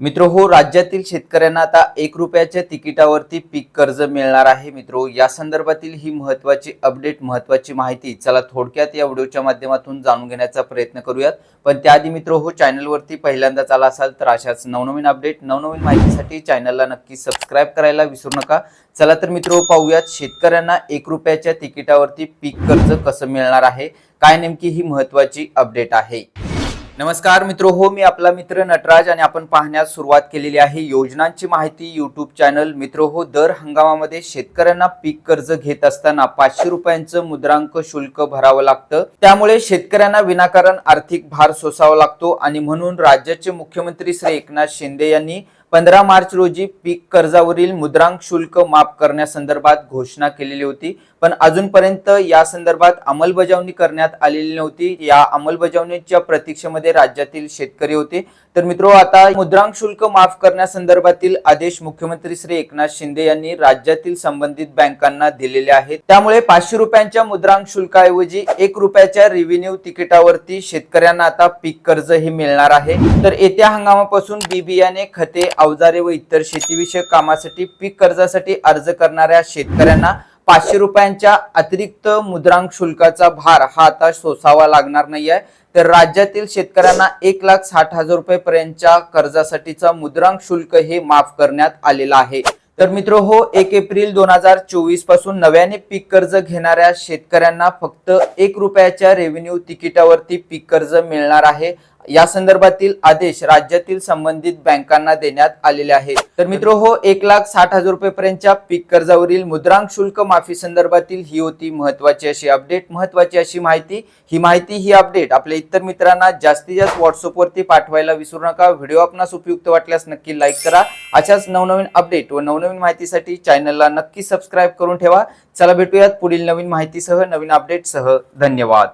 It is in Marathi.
मित्र हो राज्यातील शेतकऱ्यांना आता एक रुपयाच्या तिकिटावरती पीक कर्ज मिळणार आहे. मित्रो या संदर्भातील ही महत्वाची अपडेट महत्वाची माहिती चला थोडक्यात या व्हिडिओच्या माध्यमातून जाणून घेण्याचा प्रयत्न करूयात. पण त्याआधी मित्र हो चॅनलवरती पहिल्यांदाच आला असाल तर अशाच नवनवीन अपडेट नवनवीन माहितीसाठी चॅनलला नक्की सबस्क्राईब करायला विसरू नका. चला तर मित्र पाहूयात शेतकऱ्यांना एक रुपयाच्या तिकिटावरती पीक कर्ज कसं मिळणार आहे? काय नेमकी ही महत्वाची अपडेट आहे? नमस्कार मित्र हो मी आपला मित्र नटराज आणि आपण पाहण्यास सुरुवात केलेली आहे योजनांची माहिती यूट्यूब चॅनल मित्र हो दर हंगामामध्ये शेतकऱ्यांना पीक कर्ज घेत असताना पाचशे रुपयांचं मुद्रांक शुल्क भरावं लागतं. त्यामुळे शेतकऱ्यांना विनाकारण आर्थिक भार सोसावा लागतो आणि म्हणून राज्याचे मुख्यमंत्री श्री एकनाथ शिंदे यांनी पंधरा मार्च रोजी पीक कर्जावरील मुद्रांक शुल्क माफ करण्यासंदर्भात घोषणा केलेली होती पण अजूनपर्यंत या संदर्भात अंमलबजावणी करण्यात आलेली नव्हती. या अंमलबजावणीच्या प्रतीक्षेमध्ये राज्यातील शेतकरी होते. तर मित्रो आता मुद्रांक शुल्क माफ करण्यासंदर्भातील आदेश मुख्यमंत्री श्री एकनाथ शिंदे यांनी राज्यातील संबंधित बँकांना दिलेले आहेत. त्यामुळे पाचशे रुपयांच्या मुद्रांक शुल्काऐवजी एक रुपयाच्या रेव्हेन्यू तिकिटावरती शेतकऱ्यांना आता पीक कर्ज हे मिळणार आहे. तर येत्या हंगामापासून बी बियाणे खते अवजारे व इतर शेतीविषयक कामासाठी पीक कर्जासाठी अर्ज करणाऱ्या शेतकऱ्यांना पाचशे रुपयांच्या अतिरिक्त मुद्रांक शुल्काचा भार हा आता सोसावा लागणार नाही आहे तर राज्यातील शेतकऱ्यांना एक लाख साठ हजार रुपये पर्यंतच्या कर्जासाठीचा मुद्रांक शुल्क हे माफ करण्यात आलेलं आहे. तर मित्र हो एक एप्रिल दोन हजार चोवीसपासून नव्याने पीक कर्ज घेणाऱ्या शेतकऱ्यांना फक्त एक रुपयाच्या रेव्हेन्यू तिकिटावरती पीक कर्ज मिळणार आहे. या संदर्भातील आदेश राज्यातील संबंधित बँकांना देण्यात आलेले आहे तर मित्र हो एक लाख साठ हजार रुपये पर्यंतच्या पीक कर्जावरील मुद्रांक शुल्क माफी संदर्भातील ही होती महत्वाची अशी अपडेट महत्वाची अशी माहिती ही माहिती ही अपडेट आपल्या इतर मित्रांना जास्तीत जास्त व्हॉट्सअपवरती पाठवायला विसरू नका. व्हिडिओ आपणास उपयुक्त वाटल्यास नक्की लाईक करा. अशाच नवनवीन अपडेट व नवनवीन नवनवीन माहितीसाठी चॅनलला नक्की सबस्क्राईब करून ठेवा. चला भेटूयात पुढील नवीन माहितीसह नवीन अपडेटसह धन्यवाद.